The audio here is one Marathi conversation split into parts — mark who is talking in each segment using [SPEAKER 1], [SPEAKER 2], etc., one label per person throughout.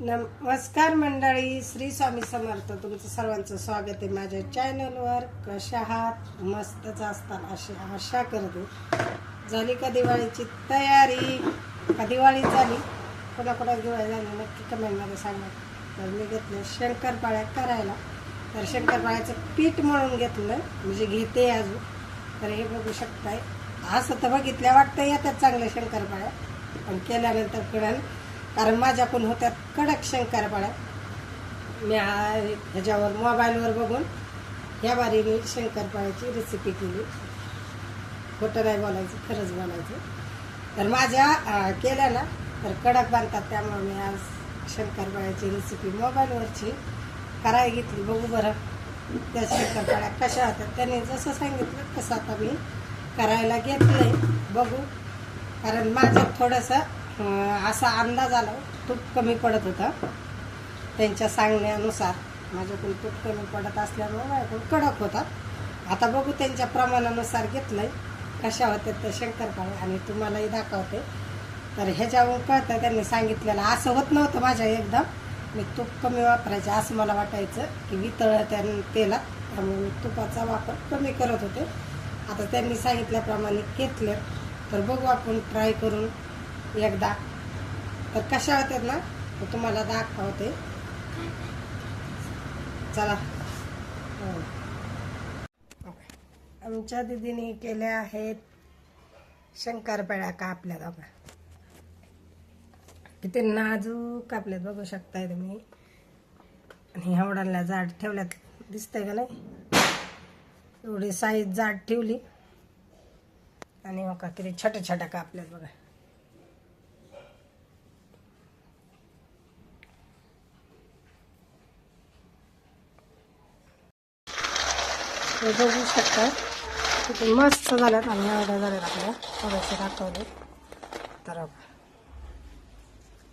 [SPEAKER 1] नमस्कार मंडळी श्री स्वामी समर्थ. तुमचं सर्वांचं स्वागत आहे माझ्या चॅनलवर कशा आहात? मस्तच असतात अशी आशा करते. झाली का दिवाळीची तयारी? का दिवाळी झाली? कोणाकोणा दिवाळी झाली? नक्की कमेंटमध्ये सांगा. तर मी घेतलं शंकरपाळ्या करायला. तर शंकरपाळ्याचं पीठ म्हणून घेतलं. म्हणजे घेते अजून. तर हे बघू शकताय. असं तर बघितल्या वाटतं येतात चांगल्या शंकरपाळ्या पण केल्यानंतर कळेल कारण माझ्या पण होत्या कडक शंकरपाळ्या. मी ह्याच्यावर मोबाईलवर बघून ह्या बारी मी शंकरपाळ्याची रेसिपी केली. खोटं नाही बोलायचं खरंच बोलायचं. तर माझ्या केल्या ना तर कडक बांधतात त्यामुळे मी आज शंकरपाळ्याची रेसिपी मोबाईलवरची करायला घेतली. बघू बरं त्या शंकरपाळ्या कशा होत्या. त्याने जसं सांगितलं तसं आता मी करायला घेतलं बघू. कारण माझं थोडंसं असा अंदाज आला. तूप कमी पडत होता. त्यांच्या सांगण्यानुसार माझ्याकडून तूप कमी पडत असल्यामुळे माझ्याकडून कडक होता. आता बघू त्यांच्या प्रमाणानुसार घेतलंय. कशा होत्या त्या शंकरपाळे आणि तुम्हालाही दाखवते. तर ह्याच्यावरून कळतं त्यांनी सांगितलेलं असं होत नव्हतं माझ्या एकदम. मी तूप कमी वापरायचे असं मला वाटायचं की वितळ त्या तेलात. त्यामुळे मी तुपाचा वापर कमी करत होते. आता त्यांनी सांगितल्याप्रमाणे घेतलं. तर बघू आपण ट्राय करून एकदा. तर कशा होत्यात ना तर तुम्हाला दाखवते. चला. हो. आमच्या दिदीने केल्या आहेत शंकरपाळ्या कापल्यात बघा किती नाजूक कापल्यात बघू शकताय तुम्ही. आणि एवढ्याला जाड ठेवल्यात. दिसतंय का नाही? एवढी साईज जाड ठेवली. आणि बघा किती छोट्या छोट्या कापल्यात बघा. हे बघू शकता. किती मस्त झाल्यात आणि एवढ्या झाल्यात आपल्या. थोडेसे दाखवले. तर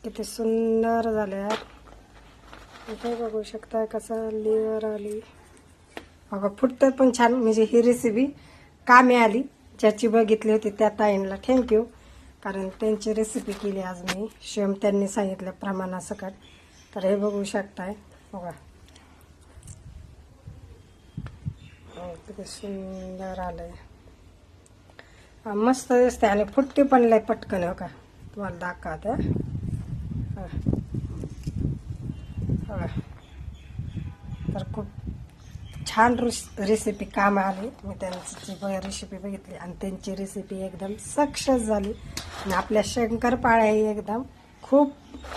[SPEAKER 1] किती सुंदर झाल्यात. इथे बघू शकता कसं लिवर आली. अगं फुटतं पण छान. म्हणजे ही रेसिपी कामे आली. ज्याची बघितली होती त्या ताईंना थँक्यू कारण त्यांची रेसिपी केली आज मी. शेम त्यांनी सांगितल्या प्रमाणासकट तर हे बघू शकताय. बघा. किती सुंदर आलंय. मस्त दिसते आणि फुट्टी पण लय पटकन हो का? तुम्हाला दाखवते. तर खूप छान रेसिपी काम आली. मी त्यांची रेसिपी बघितली आणि त्यांची रेसिपी एकदम सक्सेस झाली. आणि आपल्या शंकरपाळ्याही एकदम खूप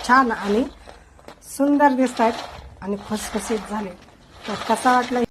[SPEAKER 1] छान आणि सुंदर दिसत आहेत आणि खुसखुशीत झाले. तर कसा वाटला